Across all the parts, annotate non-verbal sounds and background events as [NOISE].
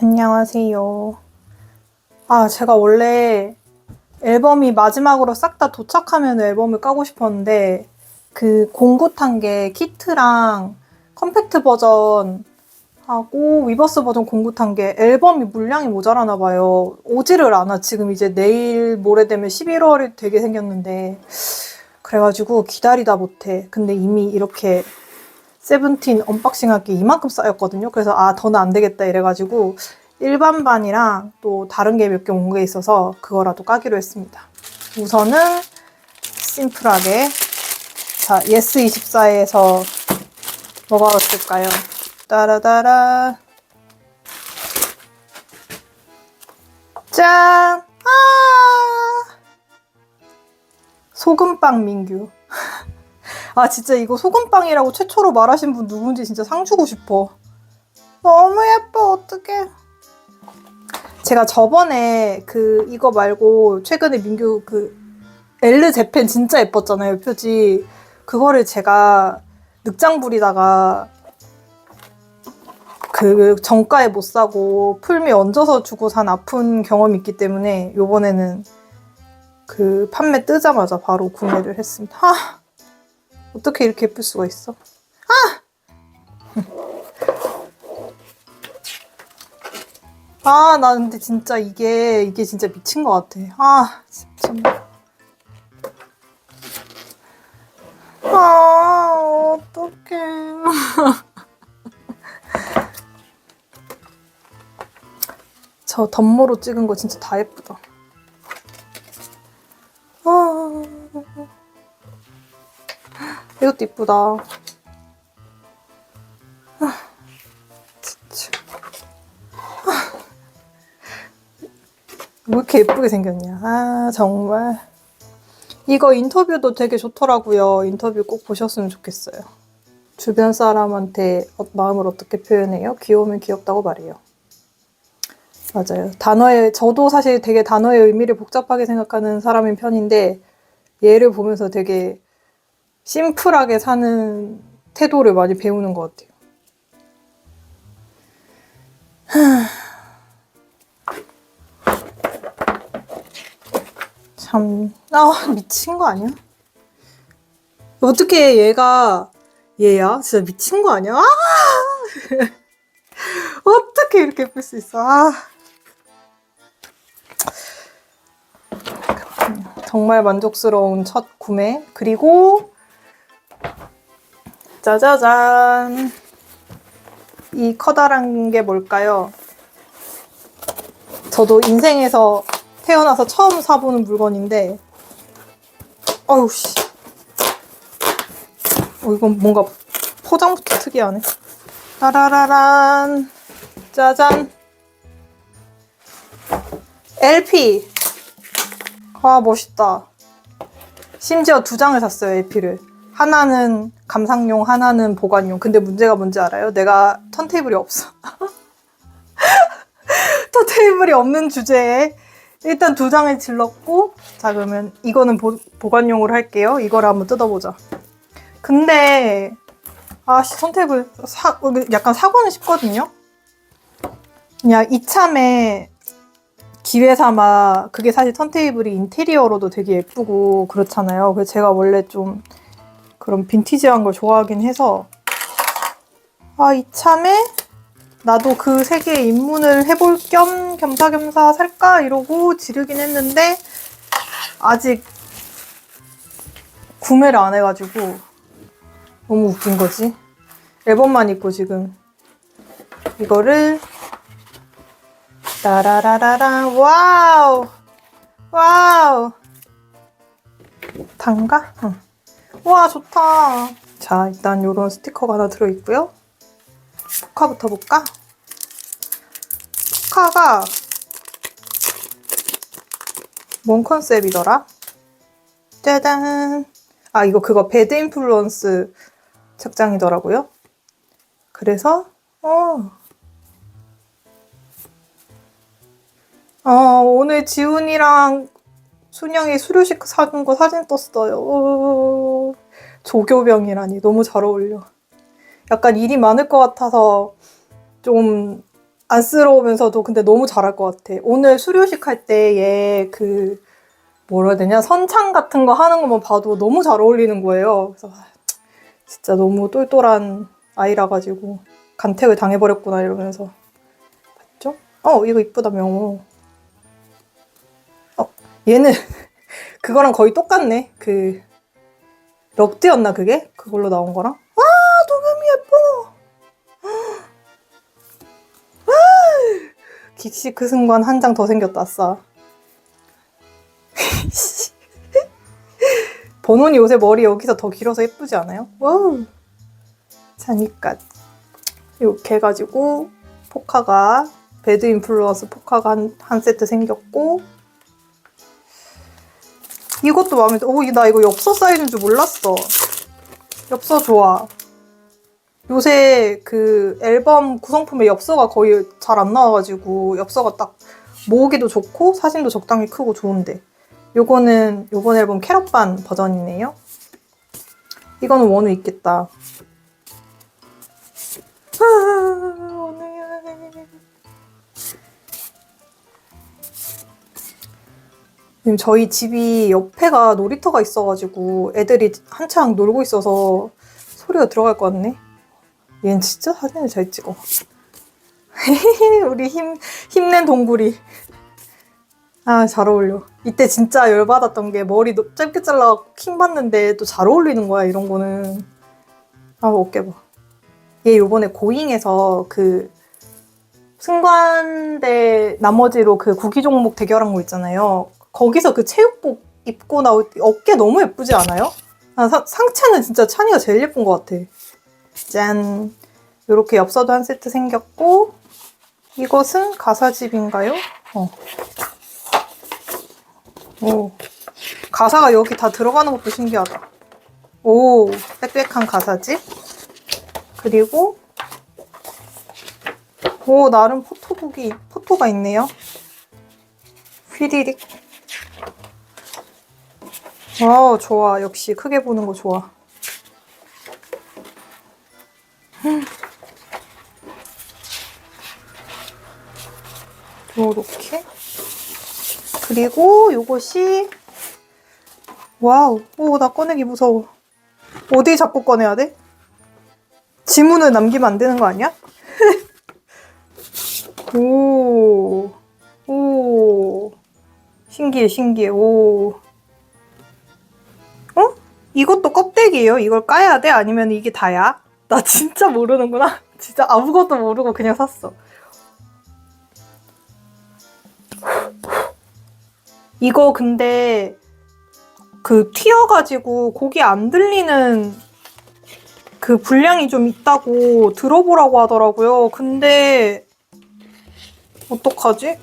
안녕하세요. 아, 제가 원래 앨범이 마지막으로 싹 다 도착하면 앨범을 까고 싶었는데, 그 공구 탄 게 키트랑 컴팩트 버전 하고 위버스 버전 공구 탄 게 앨범이 물량이 모자라나 봐요. 오지를 않아. 지금 이제 내일 모레 되면 11월이 되게 생겼는데. 그래가지고 기다리다 못해. 근데 이미 이렇게 세븐틴 언박싱 하기 이만큼 쌓였거든요. 그래서 아 더는 안 되겠다 이래가지고 일반 반이랑 또 다른 게 몇 개 온 게 있어서 그거라도 까기로 했습니다. 우선은 심플하게 자 예스 24에서 뭐가 왔을까요? 따라따라 짠! 아! 소금빵 민규. 아 진짜 이거 소금빵이라고 최초로 말하신 분 누군지 진짜 상 주고 싶어. 너무 예뻐 어떡해. 제가 저번에 그 이거 말고 최근에 민규 그 엘르 재팬 진짜 예뻤잖아요 표지. 그거를 제가 늑장 부리다가 그 정가에 못 사고 풀미 얹어서 주고 산 아픈 경험이 있기 때문에 요번에는 그 판매 뜨자마자 바로 구매를 했습니다. 아, 어떻게 이렇게 예쁠 수가 있어? 아! [LAUGHS] 아, 나 근데 진짜 이게, 이게 진짜 미친 것 같아. 아, 진짜. 아, 어떡해. [LAUGHS] 저 덤모로 찍은 거 진짜 다 예쁘다. 이것도 이쁘다. 아, 진짜. 아, 왜 이렇게 예쁘게 생겼냐. 아, 정말. 이거 인터뷰도 되게 좋더라고요. 인터뷰 꼭 보셨으면 좋겠어요. 주변 사람한테 어- 마음을 어떻게 표현해요? 귀여우면 귀엽다고 말해요. 맞아요. 단어의, 저도 사실 되게 단어의 의미를 복잡하게 생각하는 사람인 편인데, 얘를 보면서 되게 심플하게 사는 태도를 많이 배우는 것 같아요. 참, 아, 미친 거 아니야? 어떻게 얘가 얘야? 진짜 미친 거 아니야? 아! [LAUGHS] 어떻게 이렇게 예쁠 수 있어? 아. 정말 만족스러운 첫 구매. 그리고 짜자잔. 이 커다란 게 뭘까요? 저도 인생에서 태어나서 처음 사보는 물건인데, 어우, 씨. 어, 이건 뭔가 포장부터 특이하네. 따라라란. 짜잔. LP. 와, 멋있다. 심지어 두 장을 샀어요, LP를. 하나는 감상용, 하나는 보관용. 근데 문제가 뭔지 알아요? 내가 턴테이블이 없어. [LAUGHS] 턴테이블이 없는 주제에 일단 두 장을 질렀고, 자, 그러면 이거는 보, 보관용으로 할게요. 이거를 한번 뜯어보자. 근데, 아씨, 턴테이블 사, 약간 사고는 싶거든요? 그냥 이참에 기회 삼아 그게 사실 턴테이블이 인테리어로도 되게 예쁘고 그렇잖아요. 그래서 제가 원래 좀 그런 빈티지한 걸 좋아하긴 해서 아 이참에 나도 그 세계에 입문을 해볼 겸 겸사겸사 살까 이러고 지르긴 했는데 아직 구매를 안 해가지고 너무 웃긴 거지. 앨범만 있고 지금 이거를 따라라라라 와우 와우 단가? 응. 와 좋다. 자 일단 요런 스티커가 하나 들어있고요. 포카부터 볼까? 포카가 뭔 컨셉이더라? 짜잔. 아 이거 그거 배드 인플루언스 책장이더라고요. 그래서 어. 어, 오늘 지훈이랑 순영이 수료식 사준 거 사진 떴어요. 오, 조교병이라니 너무 잘 어울려. 약간 일이 많을 것 같아서 좀 안쓰러우면서도 근데 너무 잘할 것 같아. 오늘 수료식 할 때 얘 그 뭐라 해야 되냐 선창 같은 거 하는 것만 봐도 너무 잘 어울리는 거예요. 그래서 아, 진짜 너무 똘똘한 아이라 가지고 간택을 당해버렸구나 이러면서 봤죠? 어 이거 이쁘다 명호. 어 얘는 [LAUGHS] 그거랑 거의 똑같네. 그 럭드였나 그게? 그걸로 나온 거랑? 와 도겸이 예뻐. [GASPS] 긱씨 그 순간 한 장 더 생겼다, 아싸. [LAUGHS] 번원이 요새 머리 여기서 더 길어서 예쁘지 않아요? 와우. 자니까 이렇게 해가지고 포카가 배드 인플루언스 포카가 한, 한 세트 생겼고 이것도 마음에 들어. 오, 나 이거 엽서 사이즈인 줄 몰랐어. 엽서 좋아. 요새 그 앨범 구성품에 엽서가 거의 잘 안 나와가지고 엽서가 딱 모으기도 좋고 사진도 적당히 크고 좋은데 요거는 요번 앨범 캐럿반 버전이네요. 이거는 원우 있겠다. 아, 원우 지금 저희 집이 옆에가 놀이터가 있어가지고 애들이 한창 놀고 있어서 소리가 들어갈 것 같네. 얘는 진짜 사진을 잘 찍어. [LAUGHS] 우리 힘, 힘낸 동굴이. 아, 잘 어울려. 이때 진짜 열받았던 게 머리 너- 짧게 잘라 킹 받는데 또 잘 어울리는 거야, 이런 거는. 아, 어깨 봐. 얘 요번에 고잉에서 그 승관대 나머지로 그 구기 종목 대결한 거 있잖아요. 거기서 그 체육복 입고 나올 때 어깨 너무 예쁘지 않아요? 아, 사- 상체는 진짜 찬이가 제일 예쁜 것 같아. 짠. 이렇게 엽서도 한 세트 생겼고 이것은 가사집인가요? 어. 오. 가사가 여기 다 들어가는 것도 신기하다. 오, 빽빽한 가사집. 그리고 오, 나름 포토북이 포토가 있네요. 휘리릭. 와, 좋아. 역시 크게 보는 거 좋아. 요렇게 그리고 요것이 와우 오나 꺼내기 무서워 어디 자꾸 꺼내야 돼? 지문을 남기면 안 되는 거 아니야? [LAUGHS] 오, 오, 신기해, 신기해, 오. 어? 이것도 껍데기예요? 이걸 까야 돼? 아니면 이게 다야? 나 진짜 모르는구나. [LAUGHS] 진짜 아무것도 모르고 그냥 샀어. 이거 근데 그 튀어가지고 곡이 안 들리는 그 분량이 좀 있다고 들어보라고 하더라고요. 근데 어떡하지?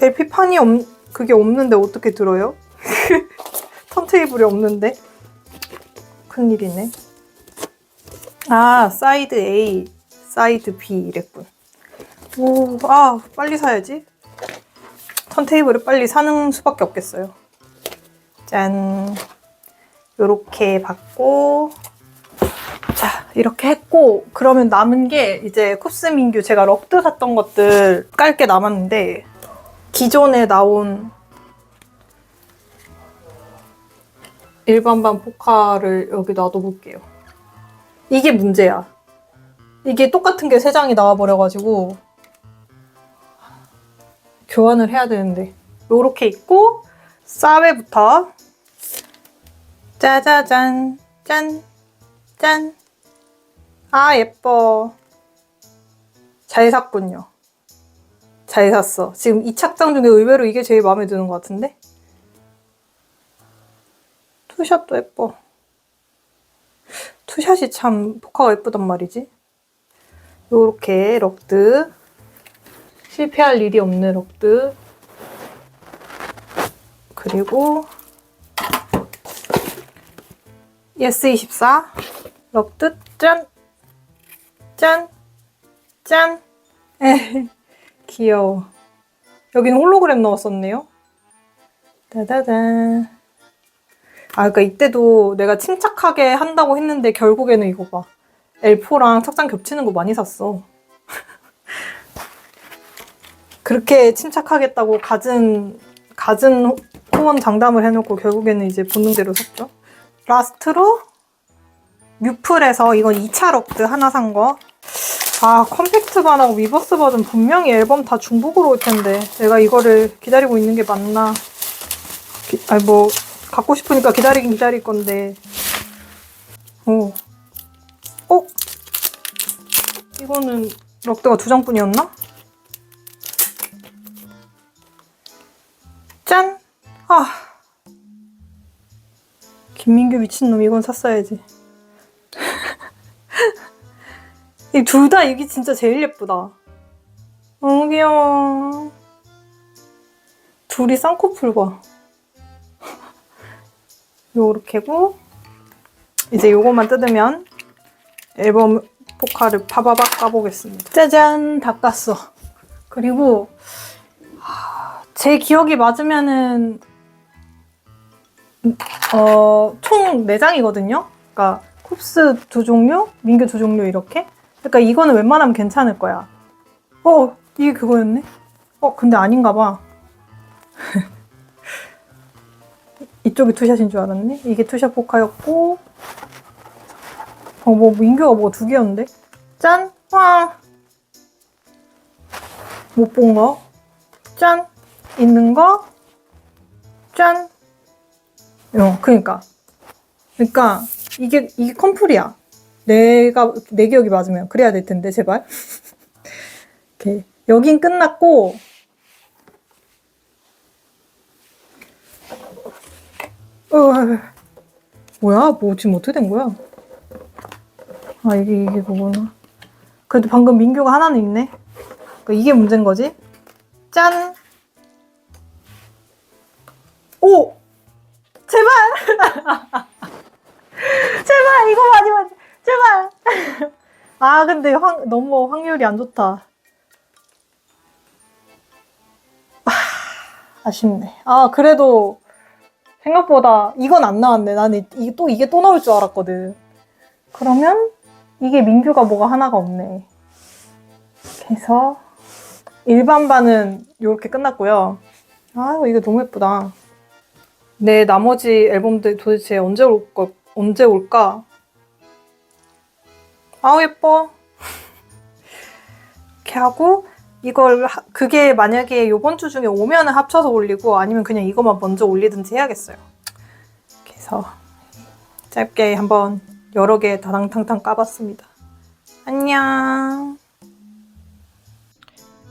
LP판이 없, 그게 없는데 어떻게 들어요? 턴테이블이 없는데? 큰일이네. 아, 사이드 A, 사이드 B 이랬군. 오, 아, 빨리 사야지. 턴테이블을 빨리 사는 수밖에 없겠어요. 짠. 요렇게 받고. 자, 이렇게 했고, 그러면 남은 게 이제 쿱스 민규 제가 럭드 샀던 것들 깔 게 남았는데, 기존에 나온 일반반 포카를 여기 놔둬볼게요. 이게 문제야. 이게 똑같은 게 세 장이 나와버려가지고, 교환을 해야 되는데. 요렇게 있고, 싸웨부터. 짜자잔, 짠, 짠. 아, 예뻐. 잘 샀군요. 잘 샀어. 지금 이 착장 중에 의외로 이게 제일 마음에 드는 것 같은데? 투샷도 예뻐. 투샷이 참 포카가 예쁘단 말이지. 요렇게 럭드. 실패할 일이 없는 럭드. 그리고 예스24 럭드 짠! 짠! 짠! 에 귀여워. 여기는 홀로그램 넣었었네요. 따다단. 아, 그러니까 이때도 내가 침착하게 한다고 했는데 결국에는 이거 봐. L4랑 착장 겹치는 거 많이 샀어. [LAUGHS] 그렇게 침착하겠다고 갖은 갖은 후원 장담을 해놓고 결국에는 이제 본능대로 샀죠. 라스트로 뮤플에서 이건 2차 럭드 하나 산 거. 아 컴팩트 반하고 위버스 버전 분명히 앨범 다 중복으로 올 텐데 내가 이거를 기다리고 있는 게 맞나? 기, 아니 뭐 갖고 싶으니까 기다리긴 기다릴 건데. 오. 어? 이거는 럭드가 두 장뿐이었나? 짠! 아. 김민규 미친놈 이건 샀어야지. [LAUGHS] 이 둘 다 이게 진짜 제일 예쁘다. 너무 귀여워. 둘이 쌍꺼풀 봐. 요렇게고 이제 요것만 뜯으면 앨범 포카를 파바박 까보겠습니다. 짜잔! 다 깠어. 그리고 하, 제 기억이 맞으면은 어, 총 4장이거든요. 그러니까 쿱스 두 종류, 민규 두 종류 이렇게. 그러니까 이거는 웬만하면 괜찮을 거야. 어, 이게 그거였네? 어, 근데 아닌가 봐. [LAUGHS] 이쪽이 투샷인 줄 알았네. 이게 투샷 포카였고. 어, 뭐 민규가 뭐가 두 개였는데? 짠! 와! 못 본 거. 짠! 있는 거. 짠! 어, 그니까. 그니까, 이게, 이게 컴플이야. 내가, 내 기억이 맞으면. 그래야 될 텐데, 제발. [LAUGHS] 이렇게. 여긴 끝났고, 어, 뭐야? 뭐, 지금 어떻게 된 거야? 아, 이게, 이게 그거나. 그래도 방금 민규가 하나는 있네. 그러니까 이게 문제인 거지? 짠! 오! 제발! [LAUGHS] 제발! 이거 마지막! 제발! [LAUGHS] 아, 근데 확, 너무 확률이 안 좋다. 아, 아쉽네. 아, 그래도 생각보다 이건 안 나왔네. 나는 이게 또, 이게 또 나올 줄 알았거든. 그러면 이게 민규가 뭐가 하나가 없네. 그래서 일반 반은 이렇게 끝났고요. 아, 이게 너무 예쁘다. 내 나머지 앨범들 도대체 언제 올 거, 언제 올까? 아우, 예뻐. [LAUGHS] 이렇게 하고, 이걸, 하- 그게 만약에 요번 주 중에 오면 합쳐서 올리고, 아니면 그냥 이것만 먼저 올리든지 해야겠어요. 그래서, 짧게 한번 여러 개 다당탕탕 까봤습니다. 안녕.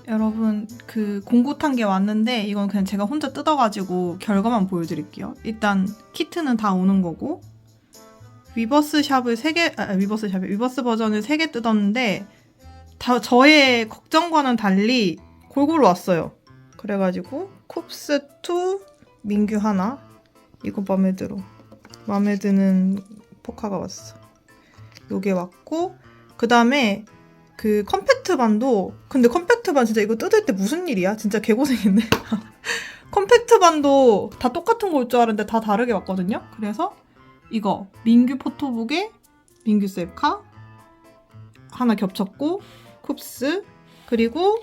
여러분 그 공구 탄 게 왔는데 이건 그냥 제가 혼자 뜯어가지고 결과만 보여드릴게요. 일단 키트는 다 오는 거고 위버스 샵을 3개, 아, 위버스 샵, 위버스 버전을 3개 뜯었는데 다 저의 걱정과는 달리 골고루 왔어요. 그래가지고 쿱스 2 민규 하나 이거 마음에 들어. 마음에 드는 포카가 왔어. 요게 왔고 그 다음에 그 컴팩트 반도 근데 컴팩트 반 진짜 이거 뜯을 때 무슨 일이야? 진짜 개고생했네. [LAUGHS] 컴팩트 반도 다 똑같은 거 올 줄 알았는데 다 다르게 왔거든요. 그래서 이거 민규 포토북에 민규 셀카 하나 겹쳤고 쿱스 그리고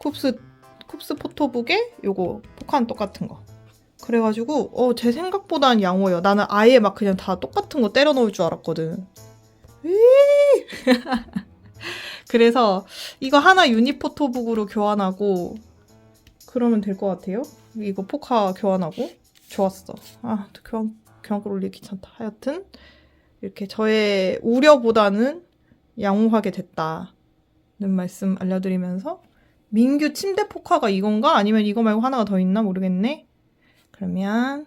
쿱스 쿱스 포토북에 요거 포카는 똑같은 거. 그래가지고 어 제 생각보다는 양호해요. 나는 아예 막 그냥 다 똑같은 거 때려 넣을 줄 알았거든. [LAUGHS] 그래서 이거 하나 유니포토북으로 교환하고 그러면 될 것 같아요. 이거 포카 교환하고 좋았어. 아, 또 교환 교환글 올리기 귀찮다. 하여튼 이렇게 저의 우려보다는 양호하게 됐다는 말씀 알려드리면서 민규 침대 포카가 이건가? 아니면 이거 말고 하나가 더 있나 모르겠네. 그러면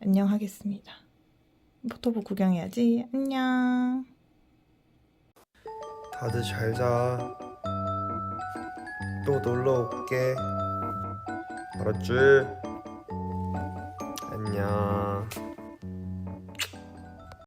안녕 하겠습니다. 포토북 구경해야지. 안녕. 다들 잘 자. 또 놀러 올게. 알았지? 안녕.